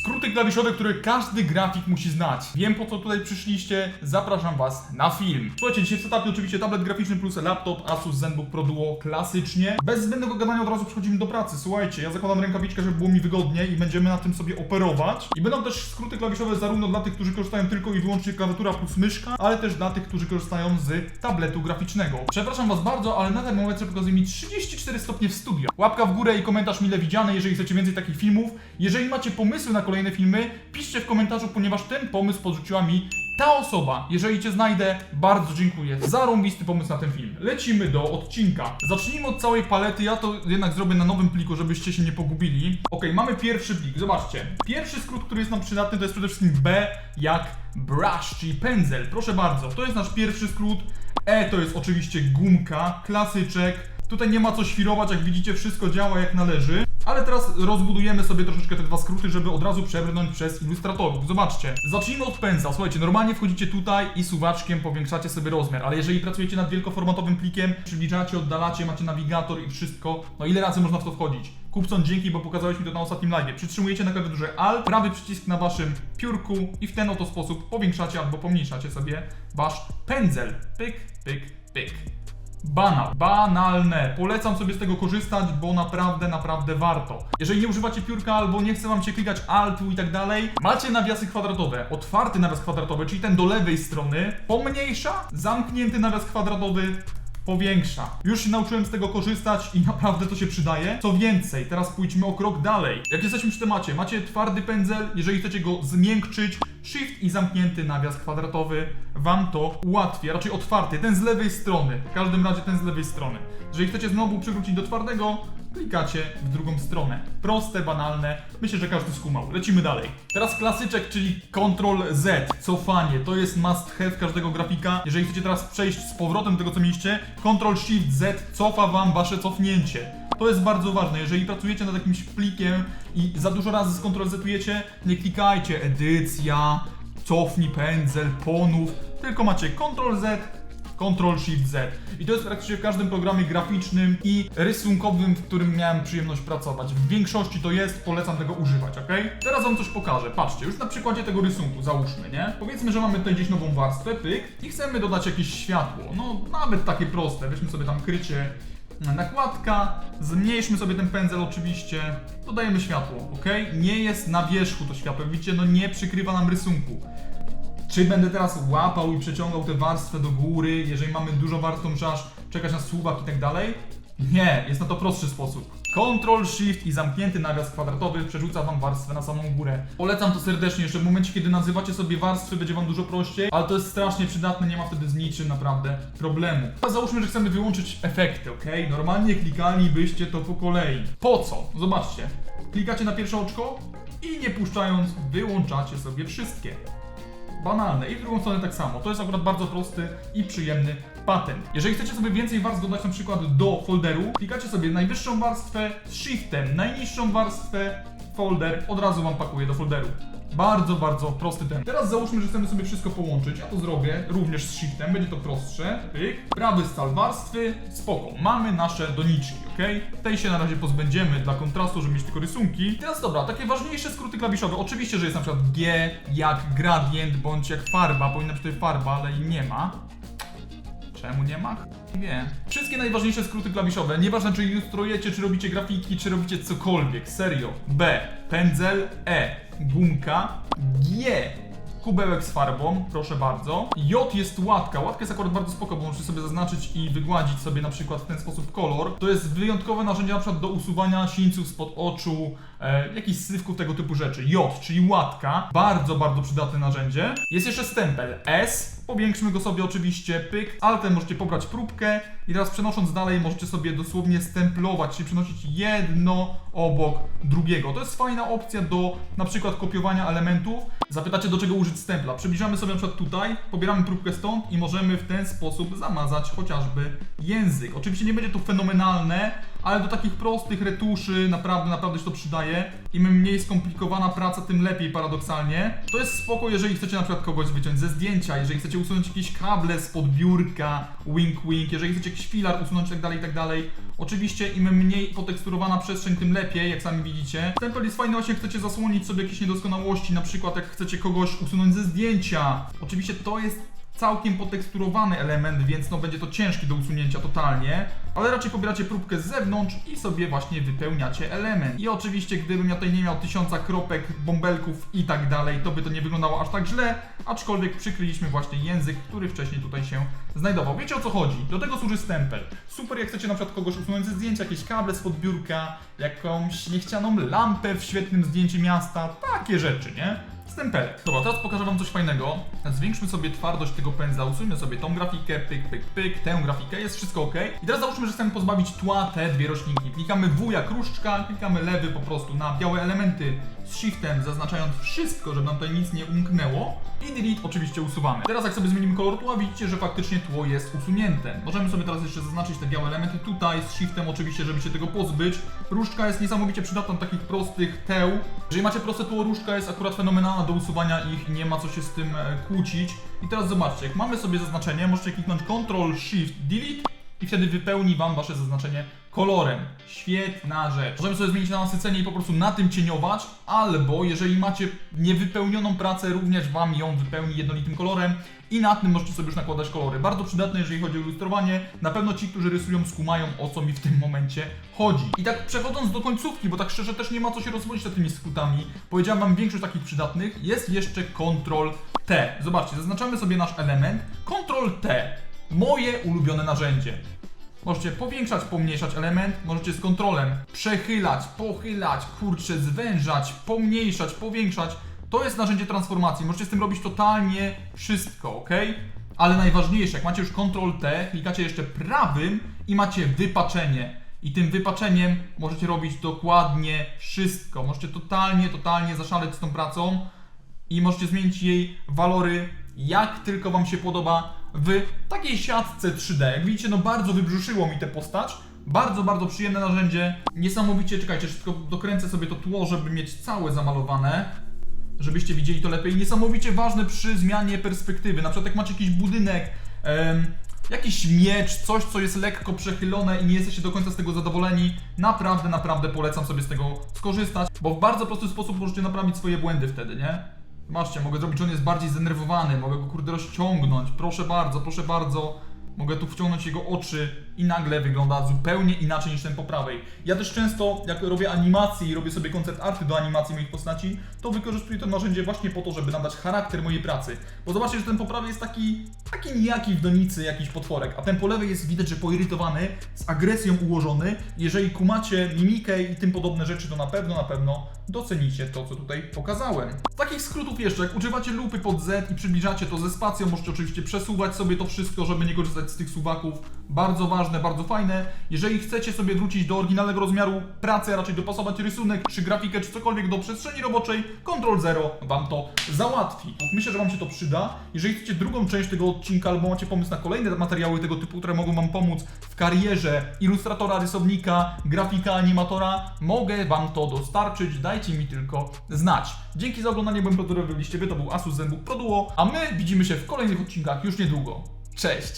Skróty klawiszowe, które każdy grafik musi znać. Wiem po co tutaj przyszliście, zapraszam was na film. Słuchajcie, dzisiaj w setupie oczywiście tablet graficzny plus laptop Asus ZenBook Pro Duo klasycznie. Bez zbędnego gadania od razu przechodzimy do pracy. Słuchajcie, ja zakładam rękawiczkę, żeby było mi wygodnie i będziemy na tym sobie operować. I będą też skróty klawiszowe zarówno dla tych, którzy korzystają tylko i wyłącznie klawiatura plus myszka, ale też dla tych, którzy korzystają z tabletu graficznego. Przepraszam was bardzo, ale na ten moment pokazuje mi 34 stopnie w studio. Łapka w górę i komentarz mile widziany, jeżeli chcecie więcej takich filmów. Jeżeli macie pomysły na kolejne filmy, piszcie w komentarzu, ponieważ ten pomysł podrzuciła mi ta osoba. Jeżeli cię znajdę, bardzo dziękuję. Zarąbisty pomysł na ten film. Lecimy do odcinka. Zacznijmy od całej palety. Ja to jednak zrobię na nowym pliku, żebyście się nie pogubili. Ok, mamy pierwszy plik. Zobaczcie. Pierwszy skrót, który jest nam przydatny, to jest przede wszystkim B jak brush, czyli pędzel. Proszę bardzo. To jest nasz pierwszy skrót. E to jest oczywiście gumka, klasyczek. Tutaj nie ma co świrować, jak widzicie, wszystko działa jak należy. Ale teraz rozbudujemy sobie troszeczkę te dwa skróty, żeby od razu przebrnąć przez ilustratorów. Zobaczcie. Zacznijmy od pędzla. Słuchajcie, normalnie wchodzicie tutaj i suwaczkiem powiększacie sobie rozmiar, ale jeżeli pracujecie nad wielkoformatowym plikiem, przybliżacie, oddalacie, macie nawigator i wszystko, no ile razy można w to wchodzić? Kupcon, dzięki, bo pokazałeś mi to na ostatnim live. Przytrzymujecie na klawiaturze Alt, prawy przycisk na waszym piórku i w ten oto sposób powiększacie albo pomniejszacie sobie wasz pędzel. Pyk, pyk, pyk. Banal, banalne. Polecam sobie z tego korzystać, bo naprawdę, naprawdę warto. Jeżeli nie używacie piórka albo nie chce wam się klikać altu i tak dalej, macie nawiasy kwadratowe. Otwarty nawias kwadratowy, czyli ten do lewej strony, pomniejsza, zamknięty nawias kwadratowy, powiększa. Już się nauczyłem z tego korzystać i naprawdę to się przydaje. Co więcej, teraz pójdźmy o krok dalej. Jak jesteśmy przy temacie, macie twardy pędzel, jeżeli chcecie go zmiękczyć, Shift i zamknięty nawias kwadratowy wam to ułatwi, raczej otwarty, ten z lewej strony. W każdym razie ten z lewej strony. Jeżeli chcecie znowu przywrócić do twardego, klikacie w drugą stronę. Proste, banalne. Myślę, że każdy skumał. Lecimy dalej. Teraz klasyczek, czyli Ctrl Z, cofanie. To jest must have każdego grafika. Jeżeli chcecie teraz przejść z powrotem tego, co mieliście, Ctrl Shift Z cofa wam wasze cofnięcie. To jest bardzo ważne. Jeżeli pracujecie nad jakimś plikiem i za dużo razy skontrolzetujecie, nie klikajcie edycja, cofnij pędzel, ponów, tylko macie Ctrl Z, Ctrl Shift Z. I to jest praktycznie w każdym programie graficznym i rysunkowym, w którym miałem przyjemność pracować. W większości to jest, polecam tego używać, ok? Teraz wam coś pokażę. Patrzcie, już na przykładzie tego rysunku, załóżmy, nie? Powiedzmy, że mamy tutaj gdzieś nową warstwę, pyk, i chcemy dodać jakieś światło. No, nawet takie proste. Weźmy sobie tam krycie nakładka, zmniejszmy sobie ten pędzel oczywiście, dodajemy światło, ok? Nie jest na wierzchu to światło, widzicie, no nie przykrywa nam rysunku. Czy będę teraz łapał i przeciągał tę warstwę do góry, jeżeli mamy dużo warstw, to muszę aż czekać na słupek i tak dalej? Nie, jest na to prostszy sposób. Ctrl Shift i zamknięty nawias kwadratowy przerzuca wam warstwę na samą górę. Polecam to serdecznie, jeszcze w momencie, kiedy nazywacie sobie warstwy, będzie wam dużo prościej, ale to jest strasznie przydatne, nie ma wtedy z niczym naprawdę problemu. Teraz załóżmy, że chcemy wyłączyć efekty, ok? Normalnie klikalibyście to po kolei. Po co? Zobaczcie. Klikacie na pierwsze oczko i nie puszczając, wyłączacie sobie wszystkie banalne. I w drugą stronę tak samo. To jest akurat bardzo prosty i przyjemny patent. Jeżeli chcecie sobie więcej warstw dodać na przykład do folderu, klikacie sobie najwyższą warstwę z shiftem, najniższą warstwę, folder, od razu wam pakuje do folderu. Bardzo, bardzo prosty ten. Teraz załóżmy, że chcemy sobie wszystko połączyć. Ja to zrobię również z shiftem, będzie to prostsze. Pyk. Prawy stal warstwy, spoko. Mamy nasze doniczki, ok? Tej się na razie pozbędziemy dla kontrastu, żeby mieć tylko rysunki. Teraz dobra, takie ważniejsze skróty klawiszowe. Oczywiście, że jest na przykład G jak gradient, bądź jak farba. Powinna być tutaj farba, ale jej nie ma. Czemu nie ma? Nie. Wszystkie najważniejsze skróty klawiszowe, nieważne czy ilustrujecie, czy robicie grafiki, czy robicie cokolwiek, serio. B, pędzel, E, gumka, G, kubełek z farbą, proszę bardzo. J jest łatka. Łatka jest akurat bardzo spoko, bo możecie sobie zaznaczyć i wygładzić sobie na przykład w ten sposób kolor. To jest wyjątkowe narzędzie na przykład do usuwania sińców spod oczu, e, jakichś tego typu rzeczy. J, czyli łatka. Bardzo, bardzo przydatne narzędzie. Jest jeszcze stempel S. Powiększmy go sobie oczywiście, pyk. Altem możecie pobrać próbkę i teraz przenosząc dalej możecie sobie dosłownie stemplować, czyli przenosić jedno obok drugiego. To jest fajna opcja do na przykład kopiowania elementów. Zapytacie do czego użyć stempla. Przybliżamy sobie na przykład tutaj, pobieramy próbkę stąd i możemy w ten sposób zamazać chociażby język. Oczywiście nie będzie to fenomenalne, ale do takich prostych retuszy naprawdę, naprawdę się to przydaje. Im mniej skomplikowana praca, tym lepiej paradoksalnie. To jest spoko, jeżeli chcecie na przykład kogoś wyciąć ze zdjęcia, jeżeli chcecie usunąć jakieś kable spod biurka, wink wink, jeżeli chcecie jakiś filar usunąć i tak dalej, i tak dalej. Oczywiście im mniej poteksturowana przestrzeń, tym lepiej, jak sami widzicie. Temple jest fajny właśnie, chcecie zasłonić sobie jakieś niedoskonałości, na przykład jak chcecie kogoś usunąć ze zdjęcia. Oczywiście to jest całkiem poteksturowany element, więc no będzie to ciężki do usunięcia totalnie, ale raczej pobieracie próbkę z zewnątrz i sobie właśnie wypełniacie element. I oczywiście gdybym ja tutaj nie miał tysiąca kropek, bąbelków i tak dalej, to by to nie wyglądało aż tak źle, aczkolwiek przykryliśmy właśnie język, który wcześniej tutaj się znajdował. Wiecie o co chodzi? Do tego służy stempel. Super jak chcecie na przykład kogoś usunąć ze zdjęcia, jakieś kable spod biurka, jakąś niechcianą lampę w świetnym zdjęciu miasta, takie rzeczy, nie? Stempelek. Dobra, teraz pokażę wam coś fajnego. Zwiększmy sobie twardość tego pędzla, usuńmy sobie tą grafikę, pyk, pyk, pyk, tę grafikę, jest wszystko ok. I teraz załóżmy, że chcemy pozbawić tła te dwie roślinki. Klikamy W jak różdżka, klikamy lewy po prostu na białe elementy z shiftem, zaznaczając wszystko, żeby nam tutaj nic nie umknęło. I delete oczywiście usuwamy. Teraz jak sobie zmienimy kolor tła, widzicie, że faktycznie tło jest usunięte. Możemy sobie teraz jeszcze zaznaczyć te białe elementy tutaj z shiftem oczywiście, żeby się tego pozbyć. Różdżka jest niesamowicie przydatna do takich prostych teł. Jeżeli macie proste tło, różdżka jest akurat fenomenalna do usuwania ich i nie ma co się z tym e, kłócić. I teraz zobaczcie, jak mamy sobie zaznaczenie, możecie kliknąć Ctrl Shift Delete i wtedy wypełni wam wasze zaznaczenie kolorem. Świetna rzecz. Możemy sobie zmienić na nasycenie i po prostu na tym cieniować, albo jeżeli macie niewypełnioną pracę, również wam ją wypełni jednolitym kolorem i na tym możecie sobie już nakładać kolory. Bardzo przydatne, jeżeli chodzi o ilustrowanie. Na pewno ci, którzy rysują, skumają o co mi w tym momencie chodzi. I tak przechodząc do końcówki, bo tak szczerze też nie ma co się rozwodzić nad tymi skrótami. Powiedziałem wam większość takich przydatnych. Jest jeszcze Ctrl T. Zobaczcie, zaznaczamy sobie nasz element. Ctrl T. Moje ulubione narzędzie. Możecie powiększać, pomniejszać element, możecie z kontrolem przechylać, pochylać, kurczę, zwężać, pomniejszać, powiększać. To jest narzędzie transformacji, możecie z tym robić totalnie wszystko, ok? Ale najważniejsze, jak macie już Ctrl T, klikacie jeszcze prawym i macie wypaczenie. I tym wypaczeniem możecie robić dokładnie wszystko. Możecie totalnie, totalnie zaszaleć z tą pracą i możecie zmienić jej walory jak tylko Wam się podoba w takiej siatce 3D. Jak widzicie, no bardzo wybrzuszyło mi tę postać. Bardzo, bardzo przyjemne narzędzie. Niesamowicie, czekajcie, tylko dokręcę sobie to tło, żeby mieć całe zamalowane. Żebyście widzieli to lepiej. Niesamowicie ważne przy zmianie perspektywy. Na przykład jak macie jakiś budynek, em, jakiś miecz, coś co jest lekko przechylone i nie jesteście do końca z tego zadowoleni, naprawdę, naprawdę polecam sobie z tego skorzystać, bo w bardzo prosty sposób możecie naprawić swoje błędy wtedy, nie? Zobaczcie, mogę zrobić, on jest bardziej zdenerwowany, mogę go kurde rozciągnąć, proszę bardzo, proszę bardzo. Mogę tu wciągnąć jego oczy i nagle wygląda zupełnie inaczej niż ten po prawej. Ja też często, jak robię animacje i robię sobie koncept arty do animacji moich postaci, to wykorzystuję to narzędzie właśnie po to, żeby nadać charakter mojej pracy. Bo zobaczcie, że ten po prawej jest taki, taki nijaki w donicy jakiś potworek, a ten po lewej jest widać, że poirytowany, z agresją ułożony. Jeżeli kumacie mimikę i tym podobne rzeczy, to na pewno, na pewno docenicie to, co tutaj pokazałem. Z takich skrótów jeszcze, jak używacie lupy pod Z i przybliżacie to ze spacją, możecie oczywiście przesuwać sobie to wszystko, żeby nie korzystać z tych suwaków. Bardzo ważne, bardzo fajne. Jeżeli chcecie sobie wrócić do oryginalnego rozmiaru pracy, a raczej dopasować rysunek, czy grafikę, czy cokolwiek do przestrzeni roboczej, Ctrl 0 Wam to załatwi. Myślę, że Wam się to przyda. Jeżeli chcecie drugą część tego odcinka, albo macie pomysł na kolejne materiały tego typu, które mogą Wam pomóc w karierze ilustratora, rysownika, grafika, animatora, mogę Wam to dostarczyć. Dajcie mi tylko znać. Dzięki za oglądanie, byłem Piotr, byliście to był Asus ZenBook Pro Duo, a my widzimy się w kolejnych odcinkach już niedługo. Cześć!